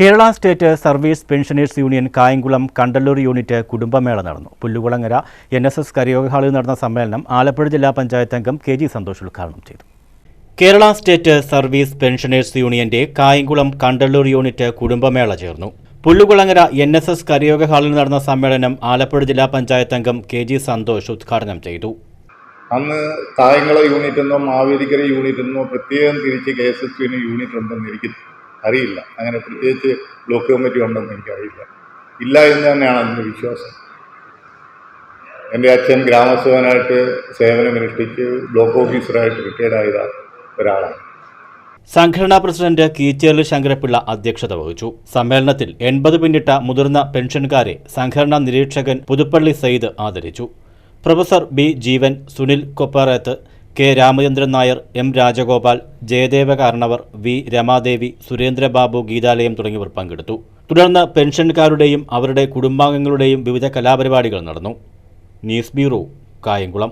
Kerala state service pensioners union Kayamkulam Kandallur unit കുടുംബമേള നടന്നു. Pullukulangara N S S കരയോഗ ഹാളിൽ നടന്ന സമ്മേളനം ആലപ്പുഴ ജില്ലാ പഞ്ചായത്ത് അംഗം കെ ജി സന്തോഷ് ഉദ്ഘാടനം ചെയ്തു. കേരള സ്റ്റേറ്റ് സർവീസ് പെൻഷനേഴ്സ് യൂണിയന്റെ കായംകുളം കണ്ടല്ലൂർ യൂണിറ്റ് കുടുംബമേള ചേർന്നു. പുല്ലുകുളങ്ങര എൻ എസ് എസ് കരയോഗ ഹാളിൽ നടന്ന സമ്മേളനം ആലപ്പുഴ ജില്ലാ പഞ്ചായത്ത് അംഗം കെ ജി സന്തോഷ് ഉദ്ഘാടനം ചെയ്തു. അന്ന് കായംകുളം യൂണിറ്റ് എന്നോ മാവേലിക്കര യൂണിറ്റ് എന്നോ പ്രത്യേകം തിരിച്ച് കെ എസ് എസ് യൂണിറ്റ് ഉണ്ടെന്ന് എനിക്ക് അറിയില്ല. അങ്ങനെ പ്രത്യേകിച്ച് ബ്ലോക്ക് കമ്മിറ്റി ഉണ്ടെന്ന് എനിക്കറിയില്ല. ഇല്ല എന്ന് തന്നെയാണ് അതിന്റെ വിശ്വാസം. എന്റെ അച്ഛൻ ഗ്രാമസഭനായിട്ട് സേവനമനുഷ്ഠിച്ച് ബ്ലോക്ക് ഓഫീസറായിട്ട് റിട്ടയർഡ് ആയ ഒരാളാണ്. സംഘടനാ പ്രസിഡന്റ് കീച്ചേർലി ശങ്കരപിള്ള അധ്യക്ഷത വഹിച്ചു. സമ്മേളനത്തിൽ എൺപത് പിന്നിട്ട മുതിർന്ന പെൻഷൻകാരെ സംഘടനാ നിരീക്ഷകൻ പുതുപ്പള്ളി സയ്യിദ് ആദരിച്ചു. Professor B Jeevan Sunil Kopparath K Ramachandran Nair M Rajagopal Jayadeva Karanavar V Ramadevi Surendra Babu Geethalayam തുടങ്ങിയവർ പങ്കെടുത്തു. തുടർന്ന് പെൻഷൻകാരുടെയും അവരുടെ കുടുംബാംഗങ്ങളുടെയും വിവിധ കലാപരിപാടികൾ നടന്നു. News bureau Kayamkulam.